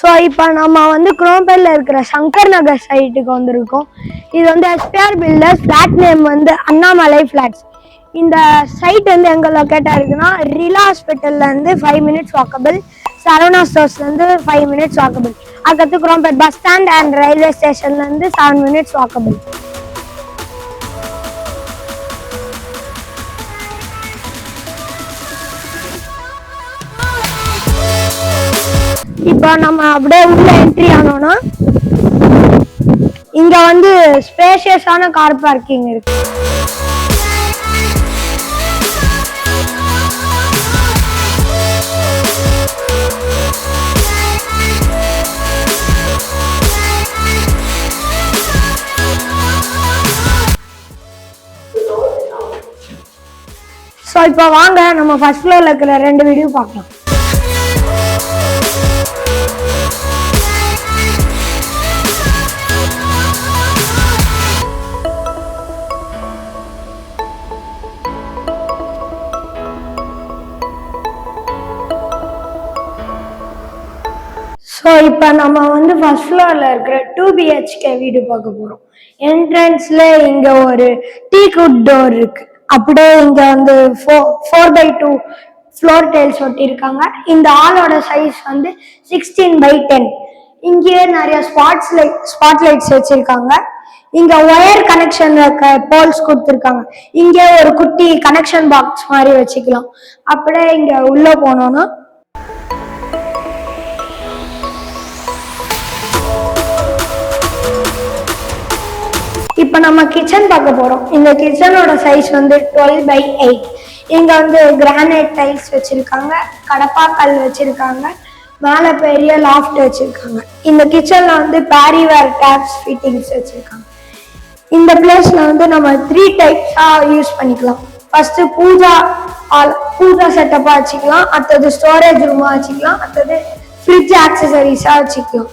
So இப்போ நம்ம வந்து குரோம்பேரில் இருக்கிற சங்கர் நகர் சைட்டுக்கு வந்திருக்கோம். இது வந்து எஸ்பிஆர் பில்டர்ஸ் ஃப்ளாட் நேம் வந்து அண்ணாமலை ஃப்ளாட்ஸ் இந்த சைட் வந்து எங்கே லொக்கேட்டாக இருக்குன்னா ரிலா ஹாஸ்பிட்டல்லேருந்து ஃபைவ் மினிட்ஸ் வாக்கபிள் சரவணா ஸ்டோர்ஸ்லேருந்து ஃபைவ் மினிட்ஸ் வாக்கபிள் அதுக்கடுத்து Chromepet bus stand and railway ஸ்டேஷன்லேருந்து செவன் மினிட்ஸ் வாக்கபிள் இப்போ நம்ம அப்படியே உள்ள என்ட்ரி ஆனோம்னா இங்க வந்து ஸ்பேஷியஸான கார் பார்க்கிங் இருக்கு. ஸோ இப்போ வாங்க நம்ம ஃபர்ஸ்ட் ஃப்ளோரில் இருக்கிற ரெண்டு வீடியோ பார்க்கலாம். ஸோ இப்போ நம்ம வந்து ஃபர்ஸ்ட் ஃப்ளோரில் இருக்கிற டூ பிஹெச்கே வீடு பார்க்க போகிறோம் என்ட்ரன்ஸில் இங்கே ஒரு டீ குட் டோர் இருக்கு. அப்படியே இங்கே வந்து four four by two floor tiles ஒட்டியிருக்காங்க. இந்த ஆளோட சைஸ் வந்து சிக்ஸ்டீன் பை டென் இங்கேயே நிறைய ஸ்பாட்ஸ் லைட் ஸ்பாட் லைட்ஸ் வச்சுருக்காங்க. இங்க ஒயர் கனெக்ஷன் இருக்க போல்ஸ் கொடுத்துருக்காங்க. இங்கே ஒரு குட்டி கனெக்ஷன் பாக்ஸ் மாதிரி வச்சுக்கலாம். அப்படியே இங்க உள்ள போனோம்னா இப்போ நம்ம கிச்சன் பார்க்க போறோம். இந்த கிச்சனோட சைஸ் வந்து டுவெல் பை எயிட் இங்க வந்து கிரானைட் டைல்ஸ் வச்சிருக்காங்க கடப்பா கல் வச்சிருக்காங்க மேலே பெரிய லாஃப்ட் வச்சிருக்காங்க. இந்த கிச்சன்ல வந்து பேரிவேர் டேப்ஸ் ஃபிட்டிங்ஸ் வச்சிருக்காங்க. இந்த பிளேஸ்ல வந்து நம்ம த்ரீ டைப்ஸா யூஸ் பண்ணிக்கலாம். ஃபர்ஸ்ட் பூஜா ஆல் பூஜா செட்டப்பா வச்சுக்கலாம். அடுத்தது ஸ்டோரேஜ் ரூமா வச்சுக்கலாம். அடுத்தது ஃப்ரிட்ஜ் ஆக்சசரிஸா வச்சுக்கலாம்.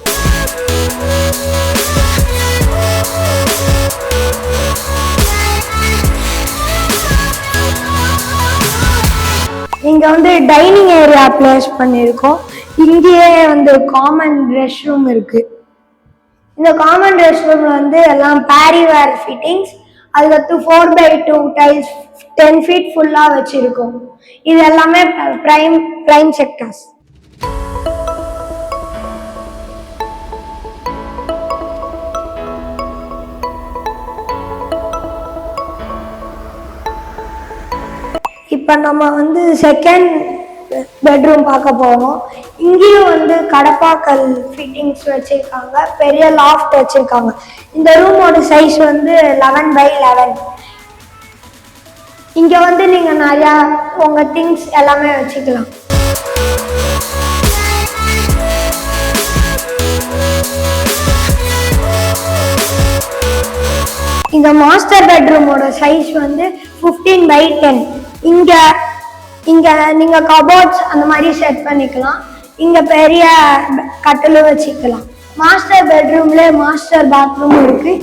இங்கே வந்து டைனிங் ஏரியா பிளேஸ் பண்ணியிருக்கோம். இங்கேயே வந்து காமன் ரெஸ்ட் ரூம் இருக்கு. இந்த காமன் ரெஸ்ட் ரூமில் வந்து எல்லாம் பேரிவேர் ஃபிட்டிங்ஸ் அதுக்கடுத்து four by two tiles ten feet ஃபுல்லாக வச்சுருக்கோம். இது எல்லாமே ப்ரைம் ப்ரைம் செக்டர்ஸ் இப்போ நம்ம வந்து செகண்ட் பெட்ரூம் பார்க்க போவோம் இங்கேயும் வந்து கடப்பாக்கல் ஃபிட்டிங்ஸ் வச்சுருக்காங்க பெரிய லாஃப்ட் வச்சுருக்காங்க. இந்த ரூமோட சைஸ் வந்து லெவன் பை லெவன் இங்கே வந்து நீங்கள் நிறையா உங்கள் திங்ஸ் எல்லாமே வச்சுக்கலாம். இந்த மாஸ்டர் பெட்ரூமோட சைஸ் வந்து 15 பை டென் இங்க இங்க நீங்க கபோர்ட்ஸ் அந்த மாதிரி செட் பண்ணிக்கலாம். இங்க பெரிய கட்டிலும் வச்சுக்கலாம். மாஸ்டர் பெட்ரூம்ல மாஸ்டர் பாத்ரூம் இருக்கு.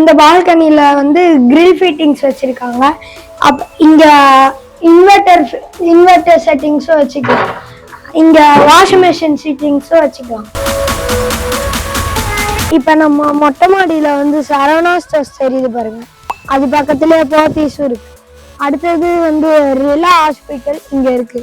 இந்த பால்கனியில் வந்து கிரில் ஃபிட்டிங்ஸ் வச்சுருக்காங்க. அப் இங்கே இன்வெர்டர் இன்வெர்டர் செட்டிங்ஸும் வச்சுக்கலாம். இங்கே வாஷிங் மிஷின் செட்டிங்ஸும் வச்சுக்கலாம். இப்போ நம்ம மொட்டை மாடியில் வந்து சரவணா ஸ்டோர்ஸ் தெரியுது பாருங்க. அது பக்கத்துலேயே போத்தீஸும் இருக்கு. அடுத்தது வந்து ரிலா ஹாஸ்பிட்டல் இங்கே இருக்கு.